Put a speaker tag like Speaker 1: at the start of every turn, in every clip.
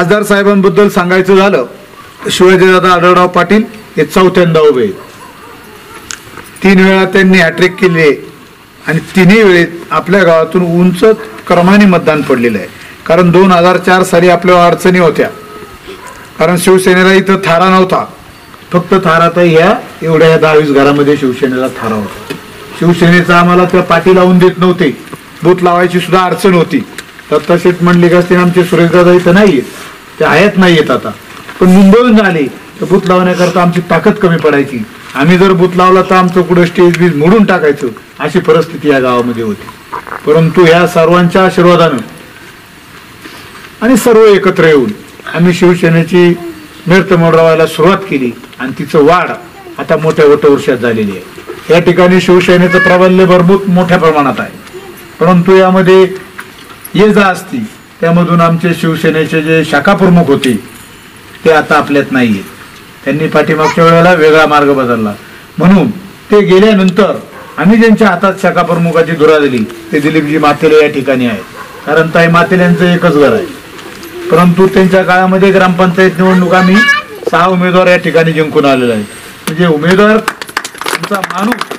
Speaker 1: खासदार साहेबांबद्दल सांगायचं झालं शिवाजीदादा आढळराव पाटील हे चौथ्यांदा उभे तीन वेळा त्यांनी हॅट्रिक केली आहे आणि तिन्ही वेळेत आपल्या गावातून उंच क्रमाने मतदान पडलेलं आहे. कारण दोन हजार चार साली आपल्या अडचणी होत्या. कारण शिवसेनेला इथं थारा नव्हता. फक्त थारा तर ह्या एवढ्या या दहावीस घरामध्ये शिवसेनेला थारा होता. शिवसेनेचा आम्हाला त्या पाठी लावून देत नव्हते. बूथ लावायची सुद्धा अडचण होती. दत्ता शेठ म्हणले का ते आमचे सुरेशदादा इथं नाही आहेत ते आहेत नाही येत आता. पण मुंबईहून झाले तर भूत लावण्याकरता आमची ताकद कमी पडायची. आम्ही जर भूत लावला तर आमचं कुठं स्टेज बीज मोडून टाकायचं अशी परिस्थिती या गावामध्ये होती. परंतु ह्या सर्वांच्या आशीर्वादानं आणि सर्व एकत्र येऊन आम्ही शिवसेनेची मिळत मोडवायला सुरुवात केली आणि तिचं वाढ आता मोठ्या वटवर्षात झालेली आहे. या ठिकाणी शिवसेनेचं प्राबल्य भरभूत मोठ्या प्रमाणात आहे. परंतु यामध्ये ये जा असती त्यामधून आमचे शिवसेनेचे जे शाखाप्रमुख होते ते आता आपल्यात नाही आहेत त्यांनी पाठीमागच्या वेळेला वेगळा मार्ग बदलला. म्हणून ते गेल्यानंतर आम्ही ज्यांच्या हातात शाखाप्रमुखाची धुरा दिली ते दिलीपजी मातेले या ठिकाणी आहेत. कारण ताई मातेले यांचं एकच घर आहे. परंतु त्यांच्या काळामध्ये ग्रामपंचायत निवडणूक आम्ही सहा उमेदवार या ठिकाणी जिंकून आलेले आहेत म्हणजे उमेदवार आमचा माणूस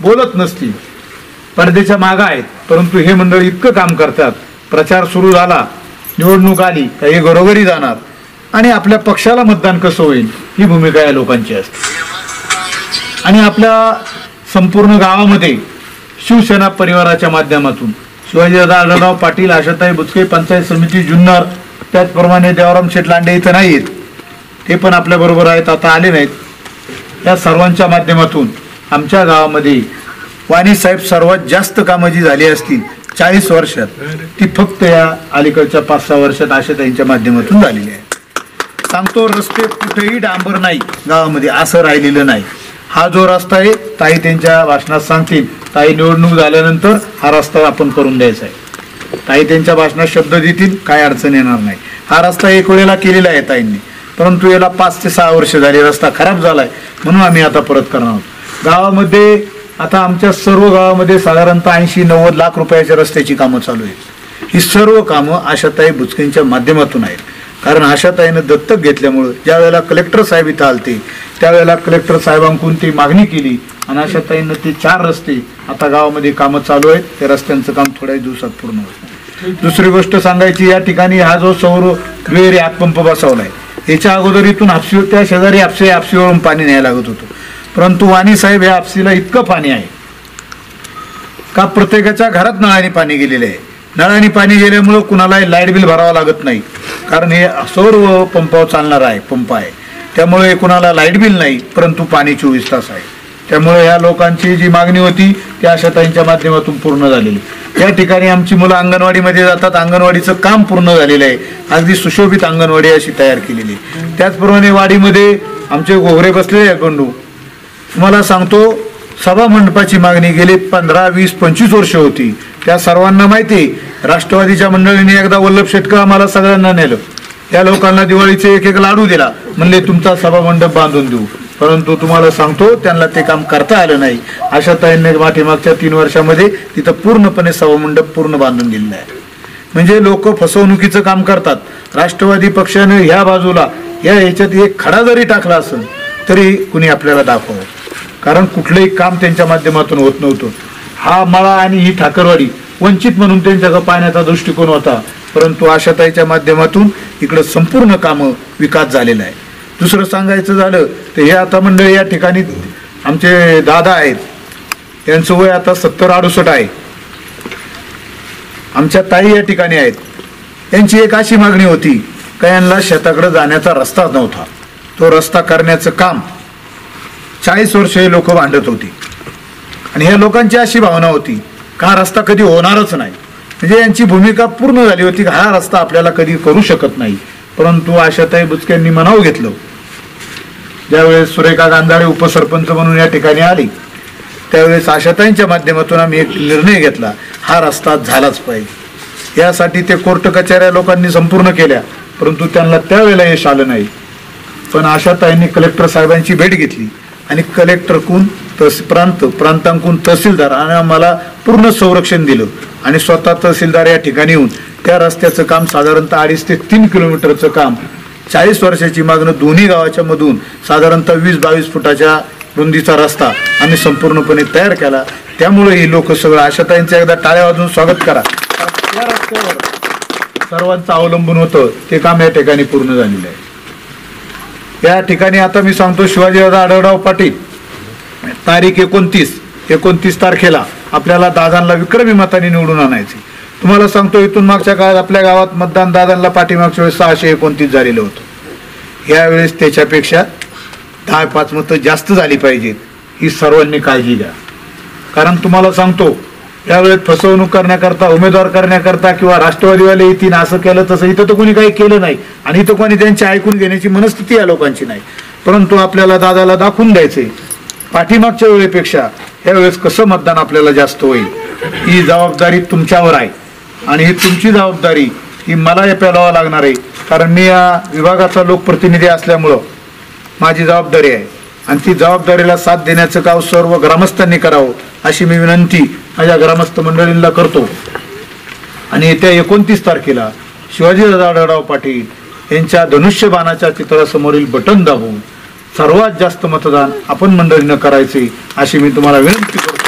Speaker 1: बोलत नसतील. पडदेच्या मागा आहेत परंतु हे मंडळ इतकं काम करतात प्रचार सुरू झाला निवडणूक आली का हे घरोघरी जाणार. आणि आपल्या पक्षाला मतदान कसं होईल? ही भूमिका या लोकांची असते. आणि आपल्या संपूर्ण गावामध्ये शिवसेना परिवाराच्या माध्यमातून शिवाजीदादा आढळराव पाटील आशाताई बुचके पंचायत समिती जुन्नर त्याचप्रमाणे देवाराम शेटलांडे इथं नाही आहेत ते पण आपल्याबरोबर आहेत आता आले नाहीत. या सर्वांच्या माध्यमातून आमच्या गावामध्ये वाणी साहेब सर्वात जास्त कामं जी झाली असतील चाळीस वर्षात. ती फक्त या अलीकडच्या पाच सहा वर्षात आशाताईंच्या माध्यमातून झालेली आहे. सांगतो रस्ते कुठेही डांबर नाही गावामध्ये असं राहिलेलं नाही. हा जो रस्ता आहे ताई त्यांच्या भाषणात सांगतील. ताई निवडणूक झाल्यानंतर हा रस्ता आपण करून द्यायचा आहे. ताई त्यांच्या भाषणात शब्द देतील काय अडचण येणार नाही. हा रस्ता एक वेळेला केलेला आहे ताईंनी. परंतु याला पाच ते सहा वर्ष झाली रस्ता खराब झालाय म्हणून आम्ही आता परत करणार आहोत. गावामध्ये आता आमच्या सर्व गावामध्ये साधारणतः ऐंशी नव्वद लाख रुपयाच्या रस्त्याची कामं चालू आहेत. ही सर्व कामं आशाताई बुचकेंच्या माध्यमातून आहेत. कारण आशाताईनं दत्तक घेतल्यामुळं ज्या वेळेला कलेक्टर साहेब इथं आलते त्यावेळेला कलेक्टर साहेबांकडून ती मागणी केली आणि आशाताईनं ते चार रस्ते आता गावामध्ये कामं चालू आहेत. त्या रस्त्यांचं काम थोड्या दिवसात पूर्ण होईल. दुसरी गोष्ट सांगायची या ठिकाणी हा जो सौर वेर हातपंप आहे याच्या अगोदर इथून हापशी त्या शेजारी हापसे हापशीवरून पाणी न्यायला लागत होतं. परंतु वाणी साहेब या आपसीला इतकं पाणी आहे का प्रत्येकाच्या घरात नळाने पाणी गेलेलं आहे? नळाने पाणी गेल्यामुळं कुणालाही लाइट बिल भरावं लागत नाही. कारण हे सौर पंपावर चालणार आहे पंप आहे. त्यामुळे कुणाला लाइट बिल नाही परंतु पाणी चोवीस तास आहे. त्यामुळे ह्या लोकांची जी मागणी होती ती आशाताईंच्या माध्यमातून पूर्ण झालेली. या ठिकाणी आमची मुलं अंगणवाडीमध्ये जातात. अंगणवाडीचं काम पूर्ण झालेलं आहे. अगदी सुशोभित अंगणवाडी अशी तयार केलेली आहे. त्याचप्रमाणे वाडीमध्ये आमचे घोगरे बसलेले आहे गंडू तुम्हाला सांगतो सभा मंडपाची मागणी गेली पंधरा वीस पंचवीस वर्ष होती. त्या सर्वांना माहिती आहे, राष्ट्रवादीच्या मंडळीने एकदा वल्लभ शेटकर आम्हाला सगळ्यांना नेलं. त्या लोकांना दिवाळीचे एक एक लाडू दिला. म्हणले तुमचा सभा मंडप बांधून देऊ. परंतु तुम्हाला सांगतो त्यांना ते काम करता आलं नाही. अशा ताईंनी पाठीमागच्या तीन वर्षामध्ये तिथं पूर्णपणे सभा मंडप पूर्ण बांधून दिलेलं आहे. म्हणजे लोक फसवणुकीचं काम करतात. राष्ट्रवादी पक्षाने ह्या बाजूला या ह्याच्यात एक खडा जरी टाकला असेल तरी कुणी आपल्याला दाखवावं. कारण कुठलंही काम त्यांच्या माध्यमातून होत नव्हतं. हा मळा आणि ही ठाकरवाडी वंचित म्हणून त्यांच्याकडे पाहण्याचा दृष्टिकोन होता. परंतु आशाताईच्या माध्यमातून इकडं संपूर्ण कामं विकास झालेला आहे. दुसरं सांगायचं झालं तर हे आता मंडळी या ठिकाणी आमचे दादा आहेत. यांचं वय आता सत्तर अडुसष्ट आहे. आमच्या ताई या ठिकाणी आहेत. त्यांची एक अशी मागणी होती का यांना शेताकडे जाण्याचा रस्ताच नव्हता. तो रस्ता करण्याचं काम चाळीस वर्ष हे लोक भांडत होती. आणि ह्या लोकांची अशी भावना होती का हा रस्ता कधी होणारच नाही. म्हणजे यांची भूमिका पूर्ण झाली होती हा रस्ता आपल्याला कधी करू शकत नाही. परंतु आशाताई बुचकेंनी मनाव घेतलं. ज्यावेळेस सुरेखा गांधाळे उपसरपंच म्हणून या ठिकाणी आली त्यावेळेस आशाताईंच्या माध्यमातून आम्ही एक निर्णय घेतला हा रस्ता झालाच पाहिजे. यासाठी ते कोर्ट कचऱ्या लोकांनी संपूर्ण केल्या परंतु त्यांना त्यावेळेला यश आलं नाही. पण आशाताईंनी कलेक्टर साहेबांची भेट घेतली. आणि कलेक्टरकून तस प्रांत प्रांतांकून तहसीलदार. आणि आम्हाला पूर्ण संरक्षण दिलं. आणि स्वतः तहसीलदार या ठिकाणी येऊन त्या रस्त्याचं काम साधारणतः अडीच ते तीन किलोमीटरचं काम चाळीस वर्षाची मागणं दोन्ही गावाच्या मधून साधारणतः वीस बावीस फुटाच्या रुंदीचा रस्ता आम्ही संपूर्णपणे तयार केला. त्यामुळे ही लोक सगळं आशाताईंचं एकदा टाळ्या वाजून स्वागत करा. त्या रस्त्यावर सर्वांचं अवलंबून होतं. ते काम या ठिकाणी पूर्ण झालेलं आहे. या ठिकाणी आता मी सांगतो शिवाजीराव आढळराव पाटील. तारीख एकोणतीस एकोणतीस तारखेला आपल्याला दादांना विक्रमी मताने निवडून आणायचे. तुम्हाला सांगतो इथून मागच्या काळात आपल्या गावात मतदान दादांना पाठीमागच्या वेळेस सहाशे एकोणतीस झालेलं होतं. यावेळेस त्याच्यापेक्षा दहा पाच मतं जास्त झाली पाहिजेत. ही सर्वांनी काळजी घ्या. कारण तुम्हाला सांगतो यावेळेस फसवणूक करण्याकरता उमेदवार करण्याकरता किंवा राष्ट्रवादीवाले येतील असं केलं तसं इथं तर कोणी काही केलं नाही. आणि इथं कोणी त्यांची ऐकून घेण्याची मनस्थिती या लोकांची नाही. परंतु आपल्याला दादाला दाखवून द्यायचे पाठीमागच्या वेळेपेक्षा यावेळेस कसं मतदान आपल्याला जास्त होईल ही जबाबदारी तुमच्यावर आहे. आणि ही तुमची जबाबदारी ही मला हे पेलावं लागणार आहे. कारण मी या विभागाचा लोकप्रतिनिधी असल्यामुळं माझी जबाबदारी आहे. आणि ती जबाबदारीला साथ देण्याचं काम सर्व ग्रामस्थांनी करावं अशी मी विनंती माझ्या ग्रामस्थ मंडळींना करतो. आणि येत्या एकोणतीस तारखेला शिवाजी दादाराव पाटील यांच्या धनुष्यबाणाच्या चित्रासमोरील बटन दाबून सर्वात जास्त मतदान आपण मंडळीनं करायचे अशी मी तुम्हाला विनंती करतो.